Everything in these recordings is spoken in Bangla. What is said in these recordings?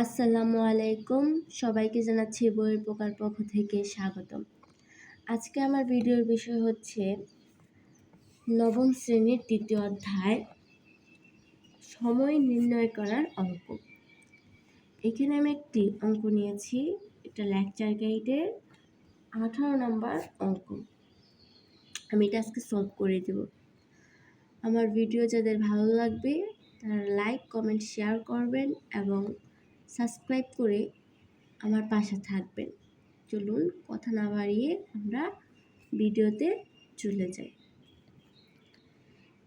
আসসালামু আলাইকুম। সবাইকে জানাচ্ছি বইয়ের পোকার পক্ষ থেকে স্বাগতম। আজকে আমার ভিডিওর বিষয় হচ্ছে নবম শ্রেণির তৃতীয় অধ্যায়, সময় নির্ণয় করার অঙ্ক। এখানে আমি একটি অঙ্ক নিয়েছি, এটা লেকচার গাইডের আঠারো নম্বর অঙ্ক। আমি এটা আজকে সলভ করে দেব। আমার ভিডিও যাদের ভালো লাগবে, তারা লাইক, কমেন্ট, শেয়ার করবেন এবং সাবস্ক্রাইব করে আমার পাশে থাকবেন। চলুন কথা না বাড়িয়ে আমরা ভিডিওতে চলে যাই।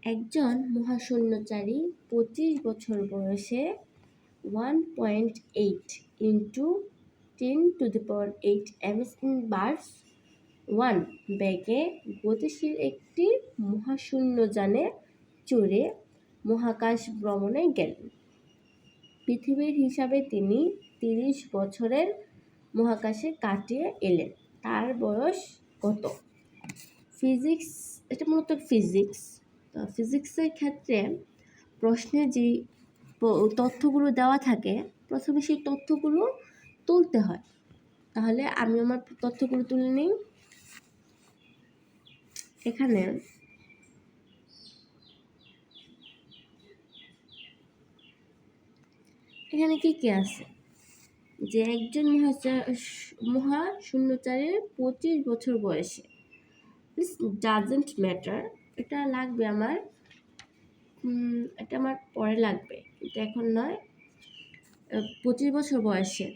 একজন মহাশূন্যচারী পঁচিশ বছর বয়সে one point eight into ten to the power eight M S inverse one ব্যাগে গতিশীল একটি মহাশূন্যযানে চড়ে মহাকাশ ভ্রমণে গেলেন। পৃথিবীর হিসাবে তিনি তিরিশ বছরের মহাকাশে কাটিয়ে এলেন। তার বয়স কত? ফিজিক্স, এটা মূলত ফিজিক্স। ফিজিক্সের ক্ষেত্রে প্রশ্নে যে তথ্যগুলো দেওয়া থাকে, প্রথমে সেই তথ্যগুলো তুলতে হয়। তাহলে আমি আমার তথ্যগুলো তুলে নিই। এখানে এখানে কি কি আছে? যে একজন মহা শূন্যচারের পঁচিশ বছর বয়সে। দিস ডাজেন্ট ম্যাটার এটা লাগবে আমার এটা আমার পরে লাগবে। কিন্তু এখন নয় পঁচিশ বছর বয়সে।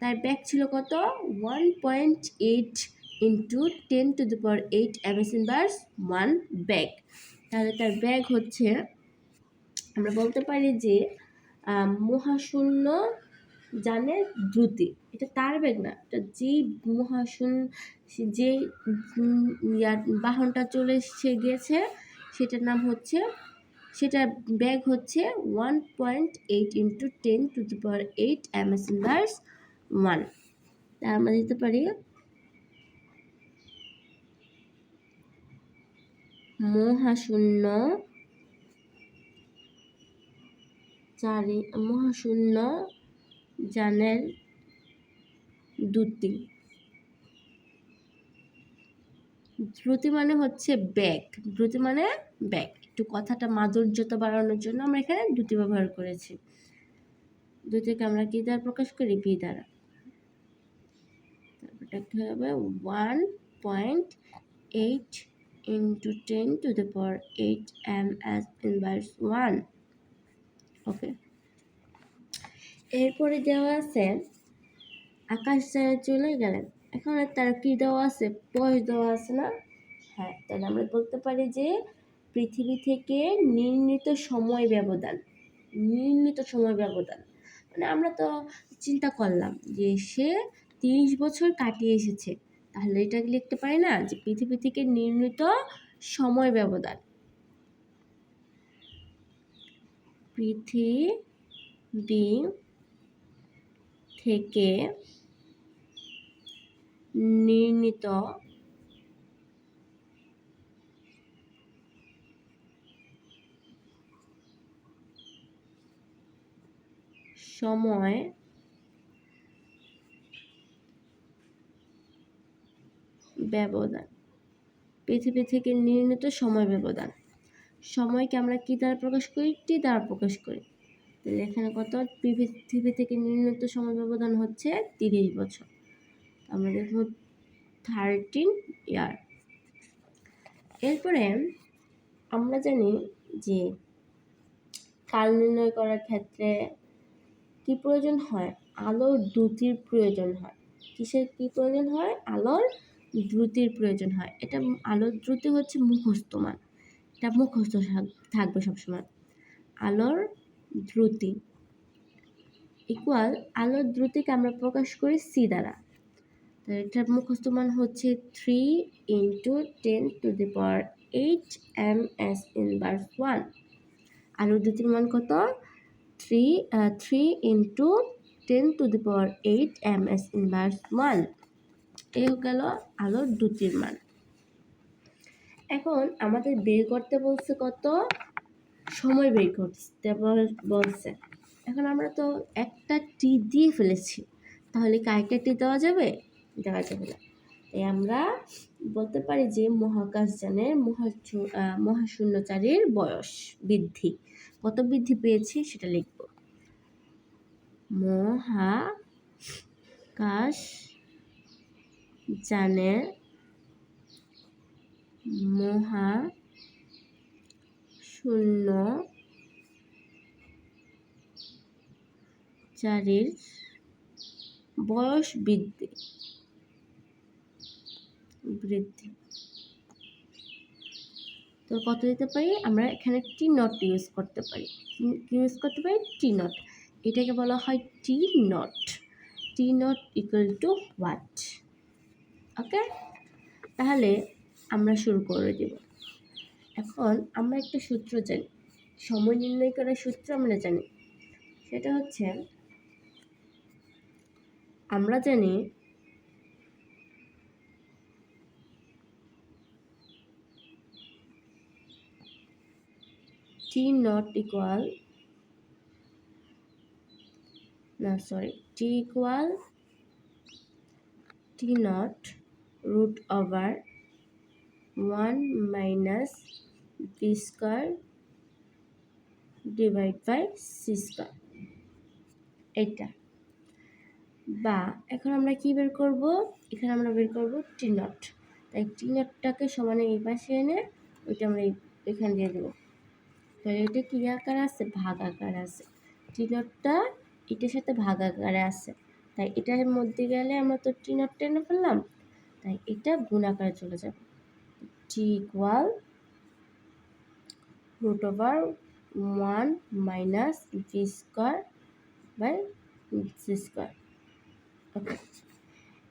তার ব্যাগ ছিল কত? One point eight into ten to the power eight M S inverse one bag তাহলে তার ব্যাগ হচ্ছে, আমরা বলতে পারি যে মহাশূন্য যানের দ্রুতি। এটা তার বেগ না, এটা যেই মহাশূন্য, যে বাহনটা চলে এসে গেছে সেটার নাম হচ্ছে, সেটার ব্যাগ হচ্ছে one point eight into ten to the power eight inverse one তা আমরা দিতে পারি, মহাশূন্য চারি মহাশূন্য জানের দুটি। দ্রুতি মানে হচ্ছে ব্যাগ। দ্রুতি মানে ব্যাগ। একটু কথাটা মাধুর্যতা বাড়ানোর জন্য আমরা এখানে দুটি ব্যবহার করেছি। দুটিকে আমরা কি দ্বারা প্রকাশ করি? বি দ্বারা। তারপরটা কি হবে one point eight into ten to the power eight M S inverse one okay. এরপরে দেওয়া আছে, আকাশ যায় চলে গেলেন। এখন তার কি দেওয়া আছে? বয়স দেওয়া আছে না? হ্যাঁ তাহলে আমরা বলতে পারি যে পৃথিবী থেকে নির্ণীত সময় ব্যবধান, নির্ণীত সময় ব্যবধান। মানে আমরা তো চিন্তা করলাম যে সে তিরিশ বছর কাটিয়ে এসেছে। তাহলে এটা লিখতে পারি না যে পৃথিবী থেকে নির্ণীত সময় ব্যবধান। পৃথিবী থেকে নির্মিত সময় ব্যবধান। পৃথিবী থেকে নির্মিত সময় ব্যবধান। সময়কে আমরা কী দ্বারা প্রকাশ করি? টি দ্বারা প্রকাশ করি। তাহলে এখানে কত? পৃথিবী থেকে নির্মিত সময় ব্যবধান হচ্ছে তিরিশ বছর। আমরা দেখব থার্টিন ইয়ার এরপরে আমরা জানি যে কাল নির্ণয় করার ক্ষেত্রে কি প্রয়োজন হয়? আলোর দ্রুতির প্রয়োজন হয়। কিসের কি প্রয়োজন হয়? আলোর দ্রুতির প্রয়োজন হয়। এটা আলোর দ্রুতি হচ্ছে মুখস্থ মান। এটা মুখস্থ থাকবে সবসময়। আলোর দ্রুতি ইকুয়াল আলোর দ্রুতিকে আমরা প্রকাশ করি সি দ্বারা। তো এটার মুখস্থ মান হচ্ছে three into ten to the power eight M S inverse one আলোর দ্রুতির মান কত? Three three into ten to the power eight M S inverse one এই গেল আলোর দ্রুতির মান। এখন আমাদের বের করতে বলছে কত? সময় বের করতে বলছে। এখন আমরা তো একটা টি দিয়ে ফেলেছি। তাহলে কি আরেকটা টি দেওয়া যাবে? দেওয়া যাবে না। তাই আমরা বলতে পারি যে মহাকাশযানের আহ, মহাশূন্যচারীর বয়স বৃদ্ধি। কত বৃদ্ধি পেয়েছে সেটা লিখব। মহাকাশ যানের মহা শূন্য চারের বয়স বৃদ্ধি বৃদ্ধি। তো কত দিতে পারি? আমরা এখানে টি নট ইউজ করতে পারি। ইউজ করতে পারি? টি নট এটাকে বলা হয় T naught T naught equal to what okay তাহলে আমরা শুরু করে দেব। এখন আমরা একটা সূত্র জানি। সময় নির্ণয় করার সূত্র আমরা জানি। সেটা হচ্ছে, আমরা জানি টি নট ইকুয়াল না sorry t equal t not root over 1 minus b square divide by c square এটা বা, এখন আমরা কি বের করব? এখানে আমরা বের করব টি নট তাই টি নটটাকে সমানে এই পাশে এনে ওইটা আমরা এখানে দিয়ে দেবো। তাহলে এটা কি আকার আছে? ভাগ আকার আছে। টি নটটা এটার সাথে ভাগ আকারে আছে। তাই এটার মধ্যে গেলে আমরা তো টি নট টেনে ফেললাম। তাই এটা গুণ আকারে চলে যাবে। T equal root over one minus v square by c square okay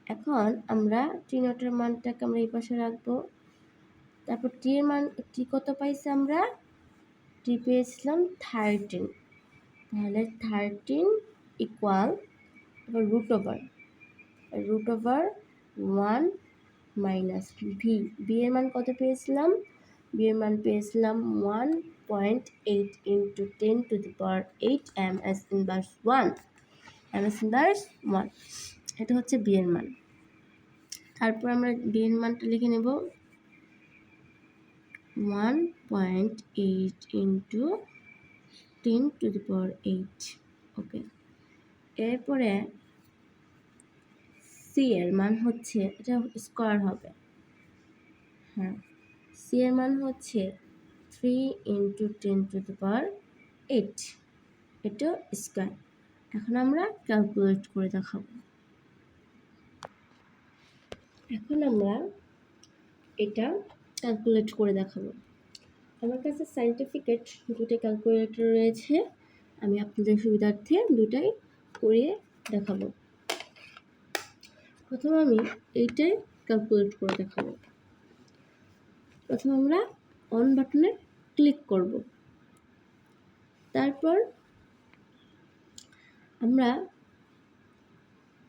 এখন আমরা টি নটের মানটাকে আমরা এই পাশে রাখব। তারপর টি এর মান টি কত পাইছি আমরা? টি পেয়েছিলাম থার্টিন তাহলে থার্টিন ইকুয়াল এবার root over root over one minus v b এর মান কত পেয়েছিলাম? বি এর মান পেয়েছিলাম one point eight into ten to the power eight m s inverse one m s inverse one এটা হচ্ছে বি এর মান। তারপর আমরা বি এর মানটা লিখে নেব। One point eight into ten to the power eight okay এরপরে সি এর মান হচ্ছে, এটা স্কোয়ার হবে। হ্যাঁ সি এর মান হচ্ছে three into ten to the power eight এটা স্কোয়ার এখন আমরা ক্যালকুলেট করে দেখাবো। এখন আমরা এটা ক্যালকুলেট করে দেখাবো। আমার কাছে সাইন্টিফিকেট দুটো ক্যালকুলেটর রয়েছে। আমি আপনাদের সুবিধার্থে দুটাই করিয়ে দেখাবো। প্রথমে আমি এইটাই ক্যালকুলেট করে দেখাবো। প্রথমে আমরা অন বাটনে ক্লিক করব। তারপর আমরা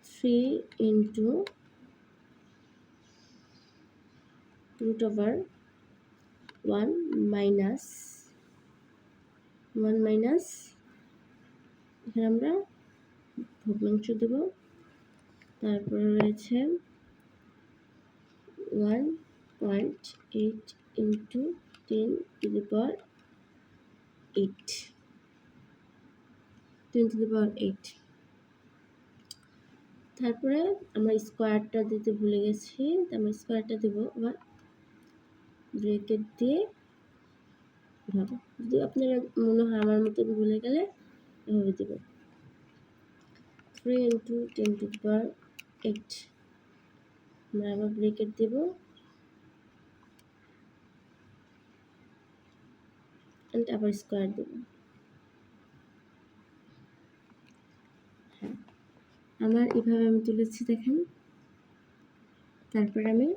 three into root over one minus one minus এখানে আমরা ভগ্নাংশ দেব। তারপরে রয়েছে one point eight into ten to the power eight ten to the power eight তারপরে আমরা স্কোয়ারটা দিতে ভুলে গেছি আমরা স্কোয়ারটা দেবো। আবার ব্রেকেট দিয়ে এভাবে যদি আপনারা মনে হয় আমার মতো ভুলে গেলে এভাবে দেবো three into ten to power eight আমরা আবার ব্রেকেট দেবো। অ্যান্ড আবার স্কোয়ার দেবো। হ্যাঁ আমার এভাবে আমি তুলেছি দেখেন। তারপর আমি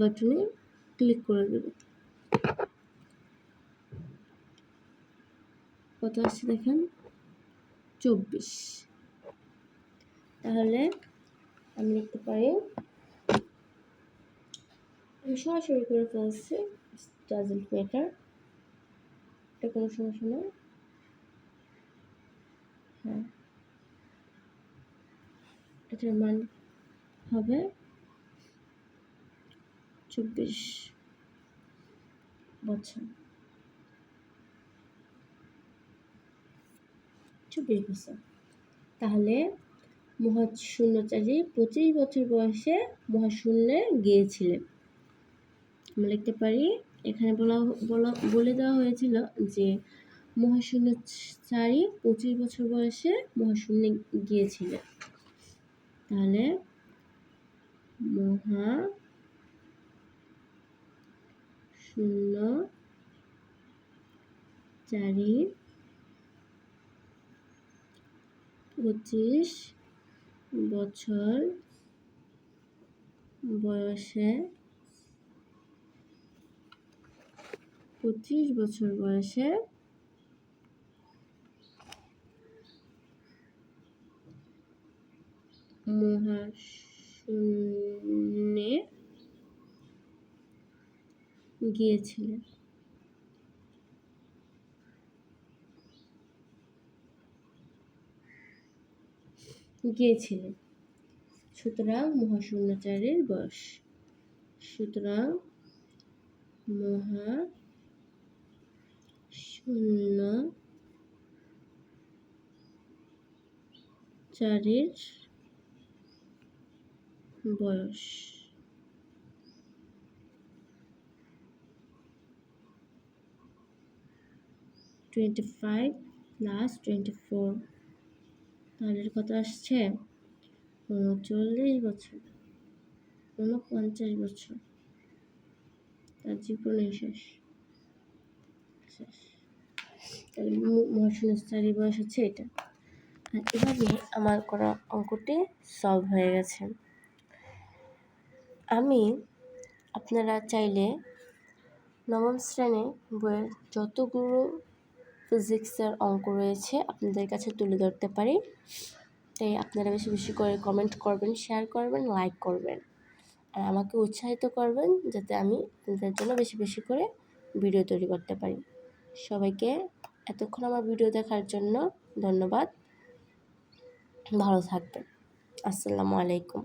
বাটনে ক্লিক করে দেব। কত আসছে দেখেন? চব্বিশ। তাহলে আমি লিখতে পারি। আমি সরাসরি করে ফেলছি ডাজেন্ট ম্যাটার এটা কোনো সমস্যা না হ্যাঁ। এটার মান হবে চব্বিশ বছর। চব্বিশ বছর। তাহলে মহাশূন্যচারী পঁচিশ বছর বয়সে মহাশূন্যে গিয়েছিলেন। আমরা লিখতে পারি, এখানে বলা বলা, বলে দেওয়া হয়েছিল যে মহাশূন্যচারী পঁচিশ বছর বয়সে মহাশূন্যে গিয়েছিলেন। তাহলে মহা শূন্য চারি পঁচিশ বছর বয়সে পঁচিশ বছর বয়সে মহাশূন্যে গিয়েছিলেন। গিয়েছিলেন। সুতরাং মহাশূন্যচারের বয়স সুতরাং মহা শূন্য চারের বয়স twenty five plus twenty four তাহলে কত আসছে উনচল্লিশ বছর উনপঞ্চাশ বছর। তার জীবনে শেষ। শেষ। বয়স হচ্ছে এটা। আর এভাবে আমার করা অঙ্কটি সলভ হয়ে গেছে। আমি আপনারা চাইলে নবম শ্রেণি বইয়ের যতগুলো ফিজিক্সের অঙ্ক রয়েছে, আপনাদের কাছে তুলে ধরতে পারি। তাই আপনারা বেশি বেশি করে কমেন্ট করবেন শেয়ার করবেন লাইক করবেন। আর আমাকে উৎসাহিত করবেন যাতে আমি আপনাদের জন্য বেশি বেশি করে ভিডিও তৈরি করতে পারি। সবাইকে এতক্ষণ আমার ভিডিও দেখার জন্য ধন্যবাদ। ভালো থাকবেন। আসসালামু আলাইকুম।